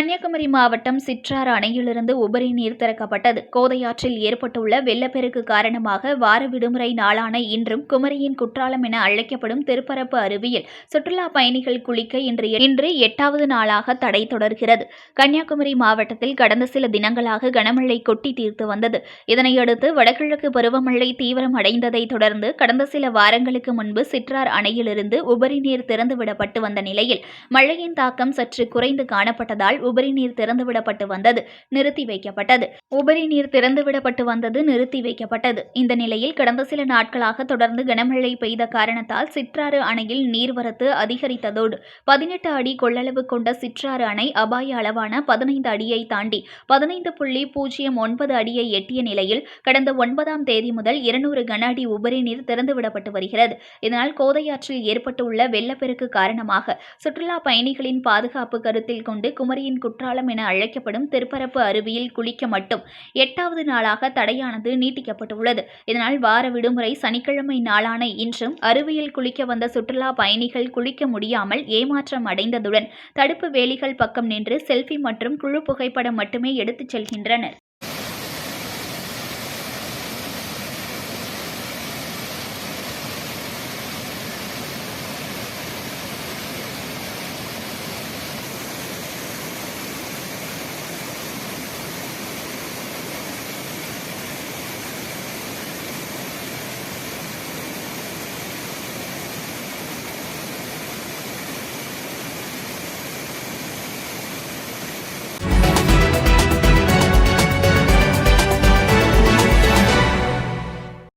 கன்னியாகுமரி மாவட்டம் சிற்றாறு அணையிலிருந்து உபரி நீர் திறக்கப்பட்டது. கோதையாற்றில் ஏற்பட்டுள்ள வெள்ளப்பெருக்கு காரணமாக வார விடுமுறை நாளான இன்றும் குமரியின் குற்றாலம் என அழைக்கப்படும் திருப்பரப்பு அருவியில் சுற்றுலா பயணிகள் குளிக்க இன்று இன்று எட்டாவது நாளாக தடை தொடர்கிறது. கன்னியாகுமரி மாவட்டத்தில் கடந்த சில தினங்களாக கனமழை கொட்டி தீர்த்து வந்தது. இதனையடுத்து வடகிழக்கு பருவமழை தீவிரம் அடைந்ததை தொடர்ந்து கடந்த சில வாரங்களுக்கு முன்பு சிற்றார் அணையிலிருந்து உபரி நீர் திறந்துவிடப்பட்டு வந்த நிலையில் மழையின் தாக்கம் சற்று குறைந்து காணப்பட்டதால் உபரி நீர் திறந்துவிடப்பட்டு வந்தது நிறுத்தி வைக்கப்பட்டது. உபரி நீர் திறந்துவிடப்பட்டு வந்தது நிறுத்தி வைக்கப்பட்டது. இந்த நிலையில் கடந்த சில நாட்களாக தொடர்ந்து கனமழை பெய்த காரணத்தால் சிற்றாறு அணையில் நீர்வரத்து அதிகரித்ததோடு பதினெட்டு அடி கொள்ளளவு கொண்ட சிற்றாறு அணை அபாய அளவான பதினைந்து அடியை தாண்டி பதினைந்து புள்ளி பூஜ்ஜியம் ஒன்பது அடியை எட்டிய நிலையில் கடந்த ஒன்பதாம் தேதி முதல் இருநூறு கன அடி உபரி நீர் திறந்துவிடப்பட்டு வருகிறது. இதனால் கோதையாற்றில் ஏற்பட்டுள்ள வெள்ளப்பெருக்கு காரணமாக சுற்றுலா பயணிகளின் பாதுகாப்பு கருத்தில் கொண்டு குமரியின் குற்றாலம் என அழைக்கப்படும் திருப்பரப்பு அருவியில் குளிக்க மட்டும் எட்டாவது நாளாக தடையானது நீட்டிக்கப்பட்டுள்ளது. இதனால் வார விடுமுறை சனிக்கிழமை நாளான இன்றும் அருவியில் குளிக்க வந்த சுற்றுலா பயணிகள் குளிக்க முடியாமல் ஏமாற்றம் அடைந்ததுடன் தடுப்பு வேலிகள் பக்கம் நின்று செல்ஃபி மற்றும் குழு புகைப்படம் மட்டுமே எடுத்துச் செல்கின்றனர்.